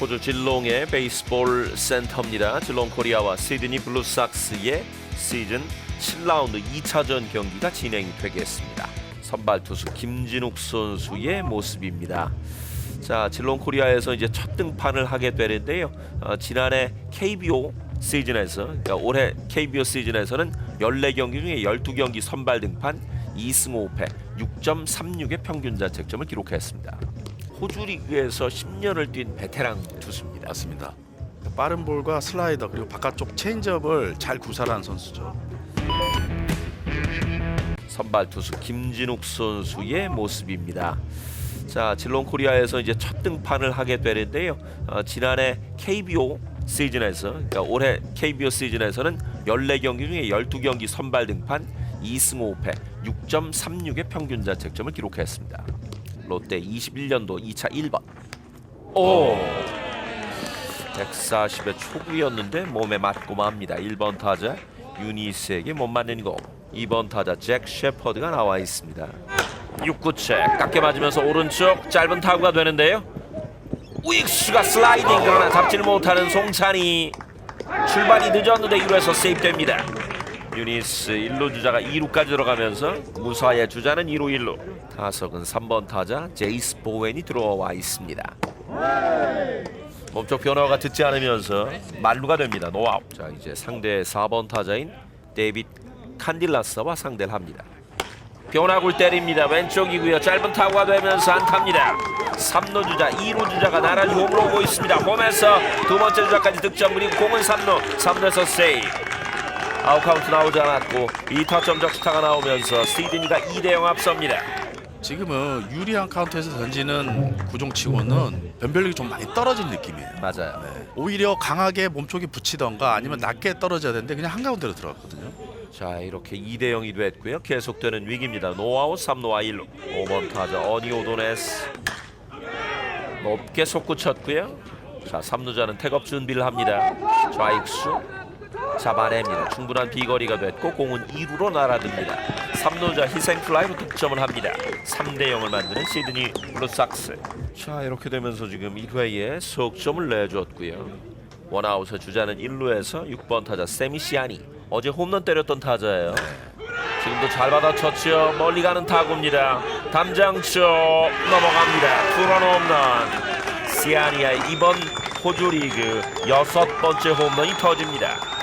호주 질롱의 베이스볼 센터입니다. 질롱 코리아와 시드니 블루삭스의 시즌 7라운드 2차전 경기가 진행이 되겠습니다. 선발 투수 김진욱 선수의 모습입니다. 자, 질롱 코리아에서 이제 첫 등판을 하게 되는데요. 어, 지난해 KBO 시즌에서 그러니까 올해 KBO 시즌에서는 14경기 중에 12경기 선발 등판 2승 5패 6.36의 평균 자책점을 기록했습니다. 호주 리그에서 10년을 뛴 베테랑 투수입니다. 맞습니다. 빠른 볼과 슬라이더 그리고 바깥쪽 체인지업을 잘 구사하는 선수죠. 선발 투수 김진욱 선수의 모습입니다. 자, 질롱 코리아에서 이제 첫 등판을 하게 되는데요. 어, 지난해 KBO 시즌에서 그러니까 올해 KBO 시즌에서는 14경기 중에 12경기 선발 등판 2승 5패 6.36의 평균 자책점을 기록했습니다. 롯데 21년도 2차 1번. 오! 140의 초구였는데 몸에 맞고 맙니다. 1번 타자 유니스에게 못 맞는 공. 2번 타자 잭 셰퍼드가 나와 있습니다. 6구째 깎게 맞으면서 오른쪽 짧은 타구가 되는데요. 우익수가 슬라이딩 그러나 잡지를 못하는 송찬이 출발이 늦었는데 1루에서 세입됩니다. 유니스 1루 주자가 2루까지 들어가면서 무사의 주자는 2루 1루 타석은 3번 타자 제이스 보웬이 들어와 있습니다. 몸쪽 변화가 듣지 않으면서 만루가 됩니다. 노아웃. 자 이제 상대 4번 타자인 데이빗 칸딜라스와 상대를 합니다. 변화구를 때립니다. 왼쪽이고요. 짧은 타구가 되면서 안타입니다. 3루 주자, 2루 주자가 나란히 홈으로 오고 있습니다. 홈에서 두 번째 주자까지 득점 그리고 공은 3루, 3루에서 세이브. 아웃 카운트 나오지 않았고 2타점 적시타가 나오면서 시드니가 2대0 앞섭니다. 지금은 유리한 카운트에서 던지는 구종치고는 변별력이 좀 많이 떨어진 느낌이에요. 맞아요. 오히려 강하게 몸쪽에 붙이던가 아니면 낮게 떨어져야 되는데 그냥 한가운데로 들어갔거든요. 자 이렇게 2대 0이 됐고요. 계속되는 위기입니다. 노아웃 3루와 1루. 5번 타자 어니 오도네스 높게 솟구쳤고요. 자 3루자는 태업 준비를 합니다. 좌익수 잡아냅니다. 충분한 비거리가 됐고 공은 2루로 날아듭니다. 3루자 희생플라이로 득점을 합니다. 3대 0을 만드는 시드니 블루삭스. 자 이렇게 되면서 지금 1회에 석점을 내줬고요. 원아웃의 주자는 1루에서 6번 타자 세미시아니 어제 홈런 때렸던 타자예요. 지금도 잘 받아쳤죠. 멀리 가는 타구입니다. 담장 쪽 넘어갑니다. 투런 홈런. 시아니아의 이번 호주 리그 여섯 번째 홈런이 터집니다.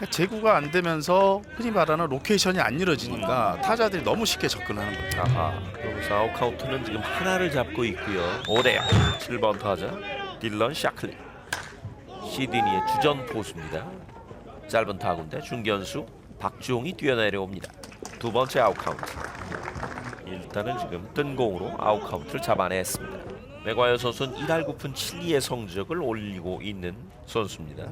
그러니까 제구가 안 되면서 흔히 말하는 로케이션이 안 이루어지니까 타자들이 너무 쉽게 접근하는 거죠. 아하. 여기서 아웃 카운트는 지금 하나를 잡고 있고요. 5대 0. 7번 타자 딜런 샤클리. 시드니의 주전 포수입니다. 짧은 타구인데 중견수 박주홍이 뛰어내려옵니다. 두 번째 아웃 카운트. 일단은 지금 뜬 공으로 아웃 카운트를 잡아냈습니다. 맥과이어 선수는 1할 9푼 7리의 성적을 올리고 있는 선수입니다.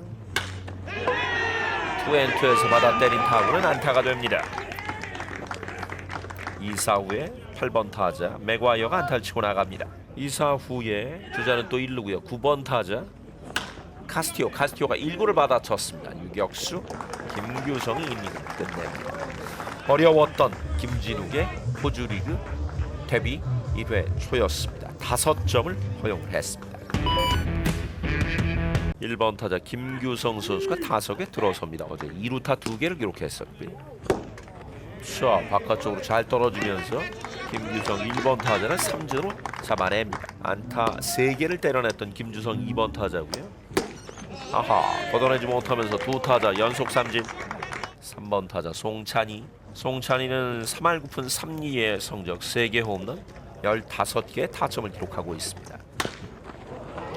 투앤투에서 받아 때린 타구는 안타가 됩니다. 2사 후에 8번 타자 맥과이어가 안타를 치고 나갑니다. 2사 후에 주자는 또 1루고요. 9번 타자 카스티오 카스티오가 1구를 받아쳤습니다. 유격수 김규성이 이닝을 끝냅니다. 어려웠던 김진욱의 호주리그 데뷔 1회 초였습니다. 5점을 허용했습니다. 1번 타자 김규성 선수가 타석에 들어섭니다. 어제 2루타 2개를 기록했었고요. 자 바깥쪽으로 잘 떨어지면서 김규성 1번 타자는 3주로 잡아냅니다. 안타 3개를 때려냈던 김주성 2번 타자고요. 아하 걷어내지 못하면서 두 타자 연속 삼진 3번 타자 송찬희 송찬희는 3할 9푼 3리의 성적 3개 홈런 15개의 타점을 기록하고 있습니다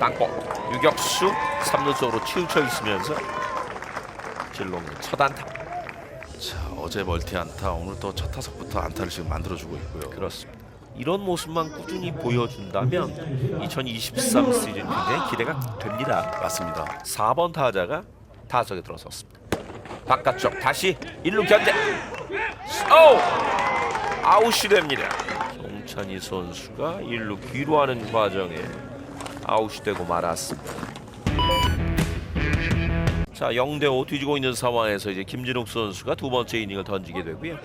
땅볼 유격수 3루 쪽으로 치우쳐 있으면서 진롱의 첫 안타 자 어제 멀티 안타 오늘 또 첫 타석부터 안타를 지금 만들어주고 있고요. 그렇습니다 이런 모습만 꾸준히 보여준다면 2023 시즌 굉장히 기대가 됩니다 맞습니다. 4번 타자가 타석에 들어섰습니다. 바깥쪽 다시 1루 견제. 오! 아웃이 됩니다. 송찬희 선수가 1루 귀로하는 과정에 아웃이 되고 말았습니다. 자, 0대 5 뒤지고 있는 상황에서 이제 김진욱 선수가 두 번째 이닝을 던지게 되고요.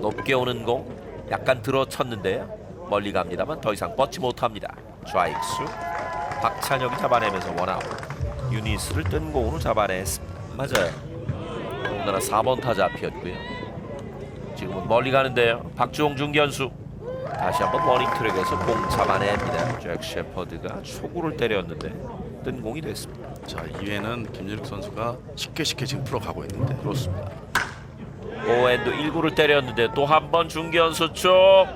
높게 오는 공 약간 들어쳤는데요. 멀리 갑니다만 더 이상 뻗지 못합니다. 좌익수 박찬혁이 잡아내면서 원아웃. 유니스를 뜬 공으로 잡아냈습니다. 맞아요. 더군다나 4번 타자 앞이었고요. 지금은 멀리 가는데요. 박주홍 중견수 다시 한번 워닝 트랙에서 공 잡아냅니다. 잭 셰퍼드가 초구를 때렸는데 뜬 공이 됐습니다. 자 이회는 김준욱 선수가 쉽게 쉽게 지금 풀어가고 있는데 그렇습니다. 오웬도 1구를 때렸는데 또 한 번 중견수 쪽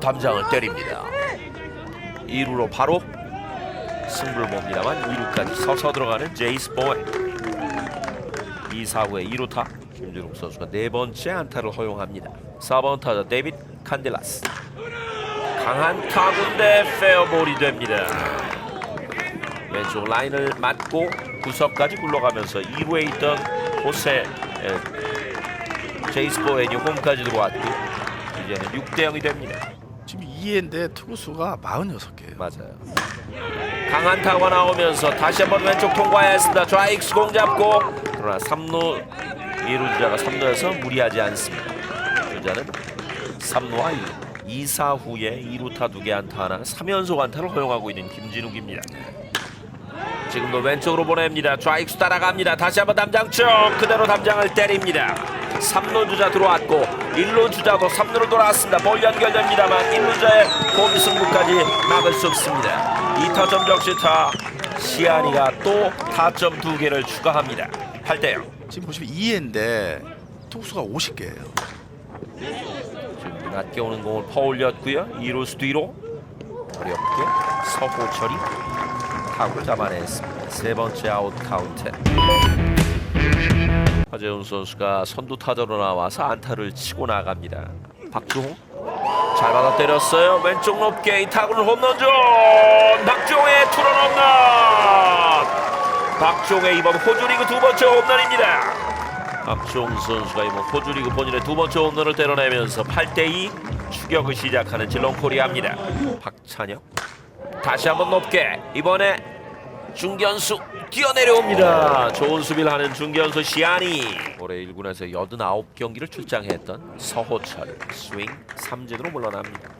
담장을 때립니다. 2루로 바로 승부를 봅니다만 2루까지 서서 들어가는 제이스 보웬 2, 4후에 2루타 김준욱 선수가 네 번째 안타를 허용합니다. 4번 타자 데빗 칸딜라스 강한 타구인데 페어볼이 됩니다. 왼쪽 라인을 맞고 구석까지 굴러가면서 2루에 있던 호세 에, 제이스 보웬이 홈까지 들어왔고 이제는 6대 0이 됩니다. 지금 이회인데 투구수가 46개예요. 맞아요. 강한 타구가 나오면서 다시 한번 왼쪽 통과했습니다. 좌익수 공 잡고 그러나 3루 2루 주자가 3루에서 무리하지 않습니다. 주자는 3루와 2루 2사 후에 2루타 2개 안타 하나 3연속 안타를 허용하고 있는 김진욱입니다. 지금도 왼쪽으로 보냅니다. 좌익수 따라갑니다. 다시 한번 담장 쪽 그대로 담장을 때립니다. 3루 주자 들어왔고 1루 주자도 3루로 돌아왔습니다. 볼 연결됩니다만 1루 주자의 홈 승부까지 막을 수 없습니다. 2타점 적시타 시안이가 또 타점 두 개를 추가합니다. 8대 0. 지금 보시면 이회인데 투구수가 50개예요. 지금 낮게 오는 공을 퍼올렸고요. 2루수 뒤로 어렵게 서호철이 타구를 잡아냈습니다. 세 번째 아웃 카운트. 하재훈 선수가 선두 타자로 나와서 안타를 치고 나갑니다. 박주홍 잘 받아 때렸어요. 왼쪽 높게 이 타구는 홈런존. 박주홍의 투런 홈런. 박주홍의 이번 호주리그 두 번째 홈런입니다. 박주홍 선수가 이번 호주 리그 본인의 두 번째 홈런을 때려내면서 8대2 추격을 시작하는 질롱코리아입니다. 박찬혁 다시 한번 높게 이번에 중견수 뛰어내려옵니다. 좋은 수비를 하는 중견수 시안이 올해 1군에서 89경기를 출장했던 서호철 스윙 삼진으로 물러납니다.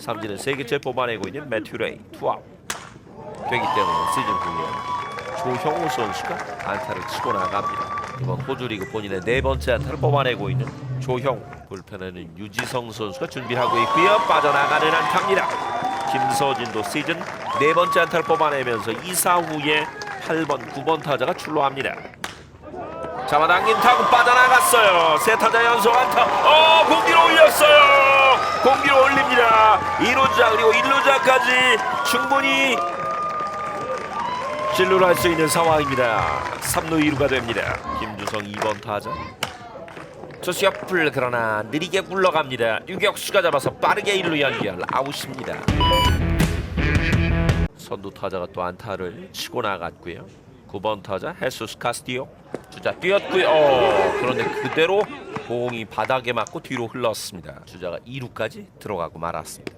삼진은 세 개째 뽑아내고 있는 매튜 레이 투아웃 되기 때문에 시즌 후에 조형우 선수가 안타를 치고 나갑니다. 이번 호주 리그 본인의 네 번째 안타를 뽑아내고 있는 조형우 불펜에는 유지성 선수가 준비하고 있고요. 빠져나가는 안타입니다. 김서진도 시즌 네 번째 안타를 뽑아내면서 2사 후에 8번, 9번 타자가 출루합니다. 잡아당긴 타구 빠져나갔어요. 세 타자 연속 안타. 어, 공기로 올렸어요. 공기로 올립니다. 2루자 그리고 1루자까지 충분히 진루를 할 수 있는 상황입니다. 3루 2루가 됩니다. 김주성 2번 타자. 투수 옆을 그러나 느리게 굴러갑니다. 유격수가 잡아서 빠르게 1루 연결 아웃입니다. 선두 타자가 또 안타를 치고 나갔고요. 9번 타자 헤수스 카스티오 주자 뛰었고요. 어, 그런데 그대로 공이 바닥에 맞고 뒤로 흘렀습니다. 주자가 2루까지 들어가고 말았습니다.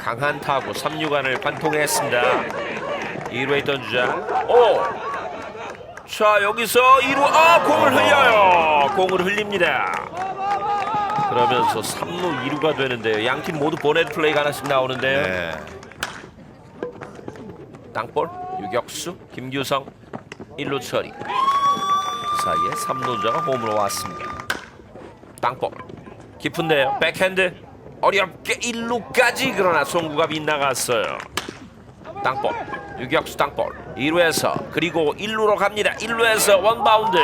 강한 타구 3루간을 관통했습니다. 2루에 있던 주자 오! 자 여기서 2루 아 공을 흘려요. 공을 흘립니다. 그러면서 3루 2루가 되는데요. 양팀 모두 보넷 플레이가 하나씩 나오는데요. 네. 땅볼 유격수 김규성 1루 처리 그 사이에 3루자가 홈으로 왔습니다 땅볼 깊은데요 백핸드 어렵게 1루까지 그러나 송구가 빗나갔어요 땅볼 유격수 땅볼. 2루에서 그리고 1루로 갑니다. 1루에서 원바운드.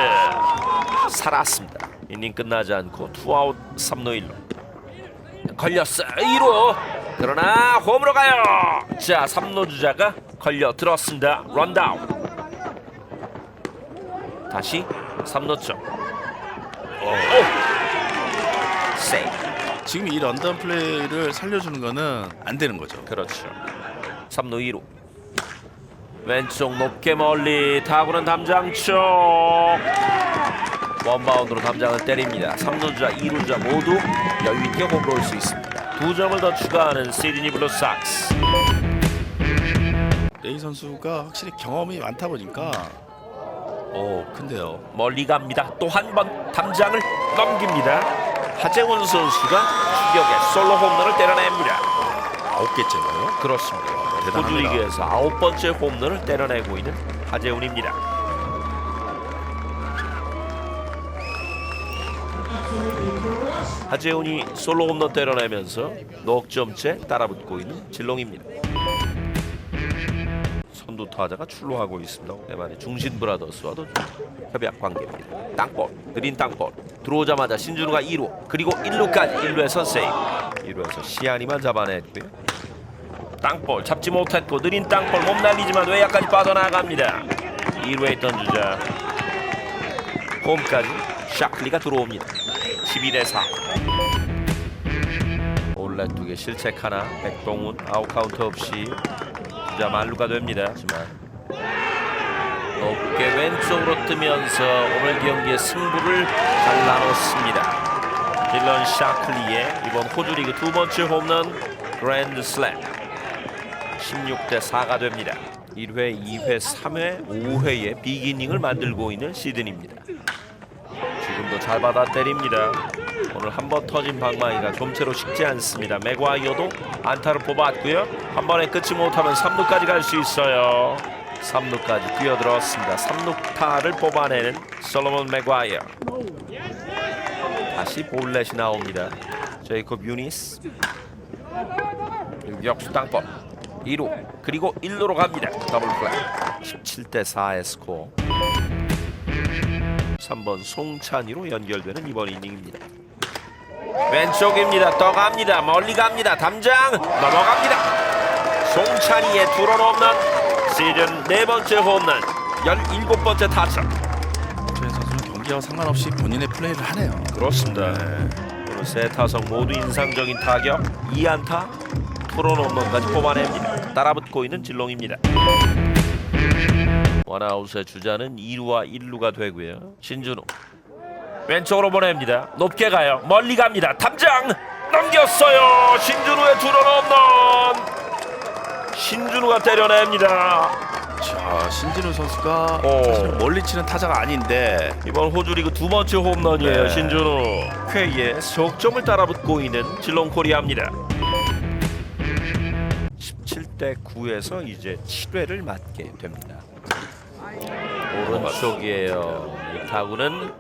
살았습니다. 이닝 끝나지 않고 투아웃 3루 1루. 걸렸어요. 2루. 그러나 홈으로 가요. 자 3루 주자가 걸려 들었습니다. 런다운. 다시 3루 쪽. 오. 세이브 지금 이 런던 플레이를 살려주는 거는 안 되는 거죠. 그렇죠. 3루 2루 왼쪽 높게 멀리 타구는 담장 쪽 원바운드로 담장을 때립니다 3루자 2루자 모두 여유있게 홈으로 올수 있습니다 두 점을 더 추가하는 시드니 블루삭스 레이 선수가 확실히 경험이 많다 보니까 오 큰데요. 멀리 갑니다. 또 한 번 담장을 넘깁니다. 하재훈 선수가 추격에 솔로 홈런을 때려냅니다. 아홉 개째고요. 그렇습니다. 호주 대단합니다. 리그에서 아홉 번째 홈런을 때려내고 있는 하재훈입니다. 하재훈이 솔로 홈런 때려내면서 넉 점째 따라붙고 있는 질롱입니다. 선두 타자가 출루하고 있습니다. 대만의 중신 브라더스와도 협약 관계입니다. 땅볼, 느린 땅볼 들어오자마자 신준우가 2루 그리고 1루까지 1루에서 세이브 1루에서 시안이만 잡아냈고요. 땅볼 잡지 못했고 느린 땅볼 몸 날리지만 외야까지 빠져나갑니다. 2루에 있던 주자 홈까지 샤클리가 들어옵니다. 12대 4. 올레 두개 실책 하나 백동훈 아웃 카운트 없이 주자 만루가 됩니다. 하지만 높게 왼쪽으로 뜨면서 오늘 경기의 승부를 갈라놓습니다. 딜런 샤클리의 이번 호주 리그 두 번째 홈런 그랜드 슬램 16대 4가 됩니다. 1회, 2회, 3회, 5회에 비기닝을 만들고 있는 시드니입니다. 지금도 잘 받아 때립니다. 오늘 한 번 터진 방망이가 좀채로 식지 않습니다. 맥과이어도 안타를 뽑았고요. 한 번에 끊지 못하면 3루까지 갈 수 있어요. 3루까지 뛰어들었습니다. 3루타를 뽑아내는 솔로몬 맥과이어. 다시 볼넷이 나옵니다. 제이콥 유니스 역수 땅볼 2루 그리고 1루로 갑니다. 더블 플레이 17대 4의 스코어 3번 송찬이로 연결되는 이번 이닝입니다. 왼쪽입니다. 떠갑니다. 멀리 갑니다. 담장 넘어갑니다. 송찬이의 투런 홈런 시즌 네 번째 홈런 17번째 타점 최 선수는 경기와 상관없이 본인의 플레이를 하네요. 그렇습니다. 네. 오늘 세 타석 모두 인상적인 타격 2안타 투런 홈런까지 뽑아냅니다. 따라붙고 있는 질롱입니다. 원아웃의 주자는 2루와 1루가 되고요. 신준우 왼쪽으로 보냅니다. 높게 가요. 멀리 갑니다. 탐장 넘겼어요. 신준우의 투런 홈런. 신준우가 때려냅니다. 자 신진우 선수가 오. 사실 멀리 치는 타자가 아닌데 이번 호주 리그 두 번째 홈런이에요. 네. 신준우 쾌에 석점을 따라붙고 있는 질롱 코리아입니다. 17대 9에서 이제 7회를 맞게 됩니다. 오른쪽이에요. 이 타구는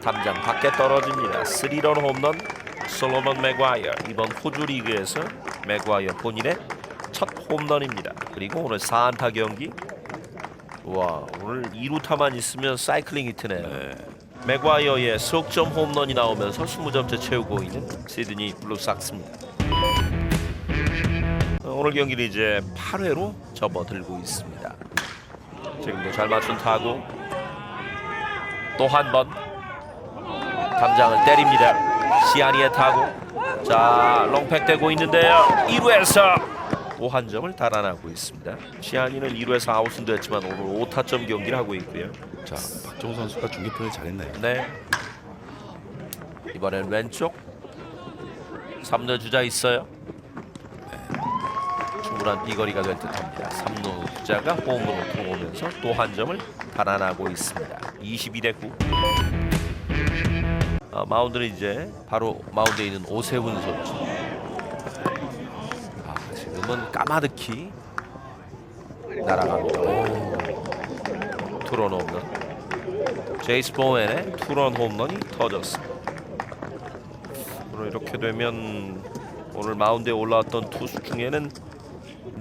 담장 밖에 떨어집니다. 3런 홈런 솔로몬 맥과이어 이번 호주 리그에서 맥과이어 본인의 첫 홈런입니다. 그리고 오늘 4안타 경기 와 오늘 2루타만 있으면 사이클링 히트네요. 맥과이어의 석점 홈런이 나오면서 20점째 채우고 있는 시드니 블루삭스입니다. 어, 오늘 경기는 이제 8회로 접어들고 있습니다. 지금도 잘 맞춘 타구 또 한 번 담장을 때립니다. 시아니의 타구 자 롱팩 되고 있는데요. 2루에서 또한 점을 달아나고 있습니다. 시아니는 2루에서 아웃은 됐지만 오늘 5타점 경기를 하고 있고요. 자 박종호 선수가 중계 플레이 잘했네요. 네. 이번엔 왼쪽 3루 주자 있어요. 네. 충분한 비거리가 될 듯합니다. 3루 주자가 홈으로 들어오면서 또 한 점을 달아나고 있습니다. 22대 9. 아, 마운드는 이제 바로 마운드에 있는 오세훈 선수. 아, 지금은 까마득히 날아갑니다. 오. 투런 홈런. 제이스 보웬의 투런 홈런이 터졌습니다. 이렇게 되면 오늘 마운드에 올라왔던 투수 중에는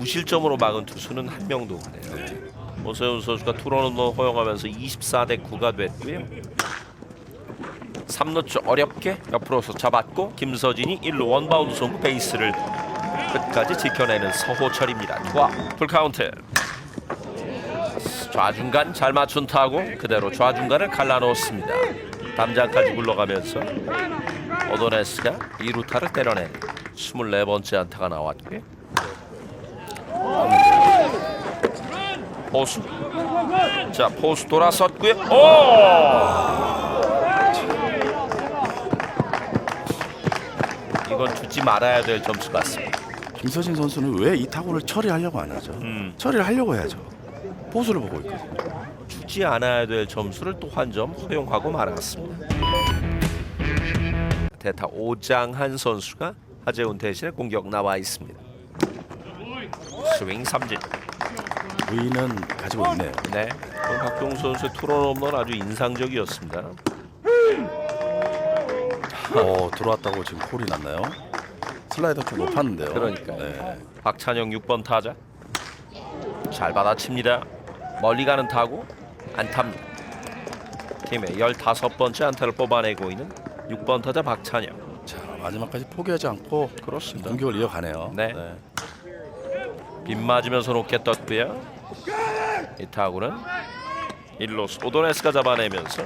무실점으로 막은 투수는 한 명도 없네요. 오세훈 선수가 투런 홈런 허용하면서 24대 9가 됐고요. 3루 쪽 어렵게 옆으로서 잡았고 김서진이 1루 원바운드 송구 베이스를 끝까지 지켜내는 서호철입니다. 투아 풀카운트. 좌중간 잘 맞춘 타고 그대로 좌중간을 갈라놓습니다. 담장까지 굴러가면서 오도네스가 2루타를 때려내 24번째 안타가 나왔고요. 포수 자 포수 돌아섰고요. 오! 이건 주지 말아야 될 점수 같습니다. 김서진 선수는 왜 이 타구를 처리하려고 안 하죠? 음. 처리를 하려고 해야죠. 보수를 보고 있거든요. 주지 않아야 될 점수를 또 한 점 허용하고 말았습니다. 대타 오장한 선수가 하재훈 대신에 공격 나와 있습니다. 스윙 삼진. 의는 가지고 있네요. 네. 오늘 박종수 선수의 투런 홈런 아주 인상적이었습니다. 어 들어왔다고 지금 콜이 났나요? 슬라이더 좀 높았는데요. 그러니까요. 네. 박찬영 6번 타자. 잘 받아칩니다. 멀리 가는 타구 안타입니다. 팀의 15번째 안타를 뽑아내고 있는 6번 타자 박찬영. 자 마지막까지 포기하지 않고 그렇습니다. 공격을 이어가네요. 네. 빗 맞으면서 높게 떴고요. 이 타구는 일로스 오도네스가 잡아내면서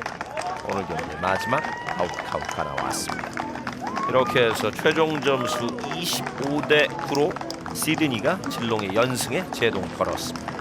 오늘 경기 마지막 아웃 카운트가 나왔습니다. 이렇게 해서 최종 점수 25대 9로 시드니가 질롱의 연승에 제동 걸었습니다.